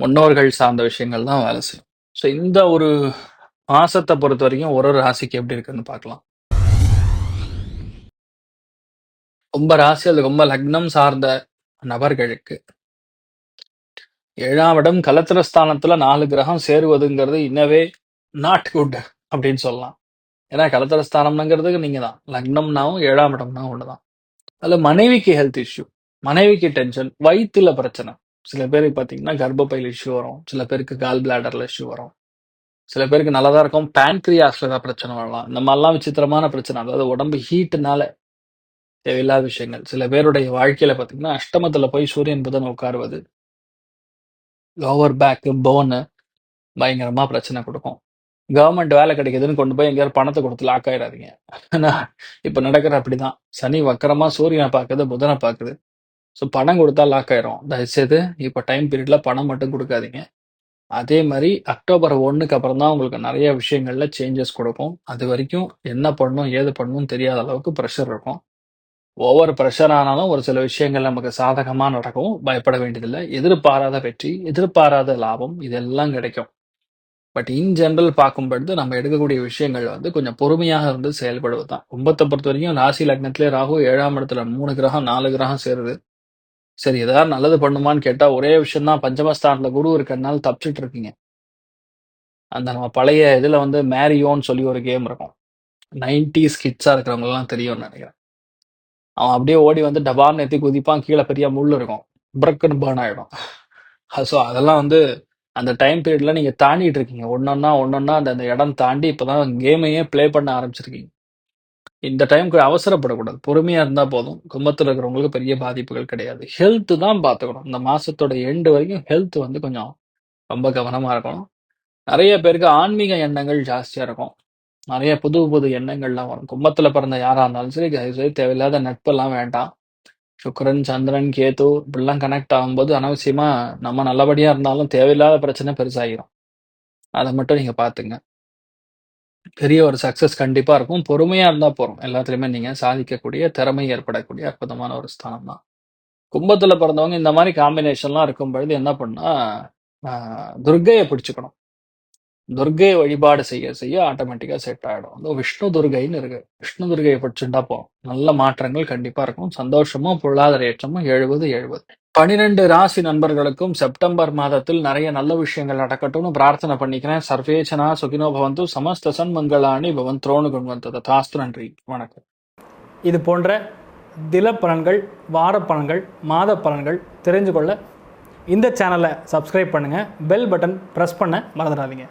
முன்னோர்கள் சார்ந்த விஷயங்கள் தான் வேலை செய்யும். ஸோ இந்த ஒரு மாசத்தை பொறுத்த வரைக்கும் ஒரு ஒரு ராசிக்கு எப்படி இருக்குன்னு பார்க்கலாம். ரொம்ப ராசி அது ரொம்ப லக்னம் சார்ந்த நபர்களுக்கு ஏழாம் இடம் கலத்திரஸ்தானத்துல நாலு கிரகம் சேருவதுங்கிறது இன்னவே நாட் குட் அப்படின்னு சொல்லலாம். ஏன்னா கலத்திரஸ்தானம்ங்கிறதுக்கு நீங்க தான். லக்னம்னாவும் ஏழாம் இடம்னா ஒண்ணுதான். அதுல மனைவிக்கு ஹெல்த் இஷ்யூ மனைவிக்கு டென்ஷன் வயிற்றுல பிரச்சனை. சில பேருக்கு பார்த்தீங்கன்னா கர்ப்பப்பையில் இஷ்யூ வரும். சில பேருக்கு கால் பிளாடர்ல இஷ்யூ வரும். சில பேருக்கு நல்லா தான் இருக்கும் பேன்க்ரியாஸில் தான் பிரச்சனை வரலாம். இந்த மாதிரிலாம் விசித்திரமான பிரச்சனை. அதாவது உடம்பு ஹீட்டுனால தேவையில்லாத விஷயங்கள். சில பேருடைய வாழ்க்கையில் பார்த்தீங்கன்னா அஷ்டமத்தில் போய் சூரியன் புதன் உட்காருவது லோவர் பேக்கு போனு பயங்கரமாக பிரச்சனை கொடுக்கும். கவர்மெண்ட் வேலை கிடைக்குதுன்னு கொண்டு போய் எங்கேயாவது பணத்தை கொடுத்து லாக் ஆயிடாதீங்க. ஆனால் இப்போ நடக்கிற அப்படிதான். சனி வக்கரமாக சூரியனை பார்க்குது புதனை பார்க்குது. ஸோ பணம் கொடுத்தா லாக் ஆயிரும். தயவுசெய்து இப்போ டைம் பீரியட்ல பணம் மட்டும் கொடுக்காதீங்க. அதே மாதிரி அக்டோபர் ஒன்றுக்கு அப்புறம் தான் உங்களுக்கு நிறைய விஷயங்கள்ல சேஞ்சஸ் கொடுக்கும். அது வரைக்கும் என்ன பண்ணணும் ஏது பண்ணணும் தெரியாத அளவுக்கு ப்ரெஷர் இருக்கும். ஓவர் ப்ரெஷர் ஆனாலும் ஒரு சில விஷயங்கள் நமக்கு சாதகமாக நடக்கும். பயப்பட வேண்டியதில்லை. எதிர்பாராத வெற்றி எதிர்பாராத லாபம் இதெல்லாம் கிடைக்கும். பட் இன் ஜென்ரல் பார்க்கும்பொழுது நம்ம எடுக்கக்கூடிய விஷயங்கள் வந்து கொஞ்சம் பொறுமையாக இருந்து செயல்படுவது தான் கும்பத்தை பொறுத்த வரைக்கும் ராசி லக்னத்திலே ராகு ஏழாம் இடத்துல மூணு கிரகம் நாலு கிரகம் சேருது. சரி ஏதாவது நல்லது பண்ணுமான்னு கேட்டா ஒரே விஷயம் தான் பஞ்சமஸ்தானத்துல குரு இருக்கிறதுனால தப்பிச்சிட்டு இருக்கீங்க அந்த நம்ம பழைய இதுல வந்து மேரியோன்னு சொல்லி ஒரு கேம் இருக்கும். நைன்டிஸ் கிட்ஸா இருக்கிறவங்கலாம் தெரியும்னு நினைக்கிறேன். அவன் அப்படியே ஓடி வந்து டபார்னு எத்தி குதிப்பான். கீழே பெரிய முள் இருக்கும். பிரக்குன்னு பேர்ன் ஆயிடும். ஸோ அதெல்லாம் வந்து அந்த டைம் பீரியட்ல நீங்க தாண்டிட்டு இருக்கீங்க ஒன்னொன்னா ஒன்னொன்னா அந்த அந்த இடம் தாண்டி இப்பதான் கேமையே ப்ளே பண்ண ஆரம்பிச்சிருக்கீங்க. இந்த டைம்க்கு அவசரப்படக்கூடாது. பொறுமையாக இருந்தால் போதும். கும்பத்தில் இருக்கிறவங்களுக்கு பெரிய பாதிப்புகள் கிடையாது. ஹெல்த்து தான் பார்த்துக்கணும் இந்த மாதத்தோட எண்டு வரைக்கும் ஹெல்த் வந்து கொஞ்சம் ரொம்ப கவனமாக இருக்கணும். நிறைய பேருக்கு ஆன்மீக எண்ணங்கள் ஜாஸ்தியாக இருக்கும். நிறைய புது புது எண்ணங்கள்லாம் வரும். கும்பத்தில் பிறந்த யாராக இருந்தாலும் சரி தயவு செய்து தேவையில்லாத நட்பெல்லாம் வேண்டாம். சுக்கரன் சந்திரன் கேது இப்படிலாம் கனெக்ட் ஆகும்போது அனாவசியமாக நம்ம நல்லபடியாக இருந்தாலும் தேவையில்லாத பிரச்சனை பெருசாகிடும் அதை மட்டும் நீங்கள் பார்த்துங்க பெரிய ஒரு சக்சஸ் கண்டிப்பா இருக்கும். பொறுமையா இருந்தா போறோம். எல்லாத்துலயுமே நீங்க சாதிக்கக்கூடிய திறமை ஏற்படக்கூடிய அற்புதமான ஒரு ஸ்தானம் தான் கும்பத்துல பிறந்தவங்க இந்த மாதிரி காம்பினேஷன்லாம் இருக்கும் பொழுது என்ன பண்ணா ஆஹ், துர்க்கையை பிடிச்சுக்கணும். துர்கையை வழிபாடு செய்ய செய்ய ஆட்டோமேட்டிக்காக செட் ஆகிடும் அந்த விஷ்ணு துர்க்கைன்னு இருக்கு. விஷ்ணு துர்க்கையை படிச்சுட்டா போதும். நல்ல மாற்றங்கள் கண்டிப்பாக இருக்கும். சந்தோஷமும் பொருளாதார ஏற்றமும் எழுபது எழுபது. பனிரெண்டு ராசி நண்பர்களுக்கும் செப்டம்பர் மாதத்தில் நிறைய நல்ல விஷயங்கள் நடக்கட்டும்னு பிரார்த்தனை பண்ணிக்கிறேன். சர்வேச்சனா சுகினோ பவந்து சமஸ்த சன்மங்களாணி பவன் த்ரோணு குண்வந்தது. தாஸ்து நன்றி. வணக்கம். இது போன்ற தில பலன்கள் வார பலன்கள் மாத பலன்கள் தெரிஞ்சு கொள்ள இந்த சேனலை சப்ஸ்கிரைப் பண்ணுங்கள் பெல் பட்டன் ப்ரெஸ் பண்ண மறந்துடாதீங்க.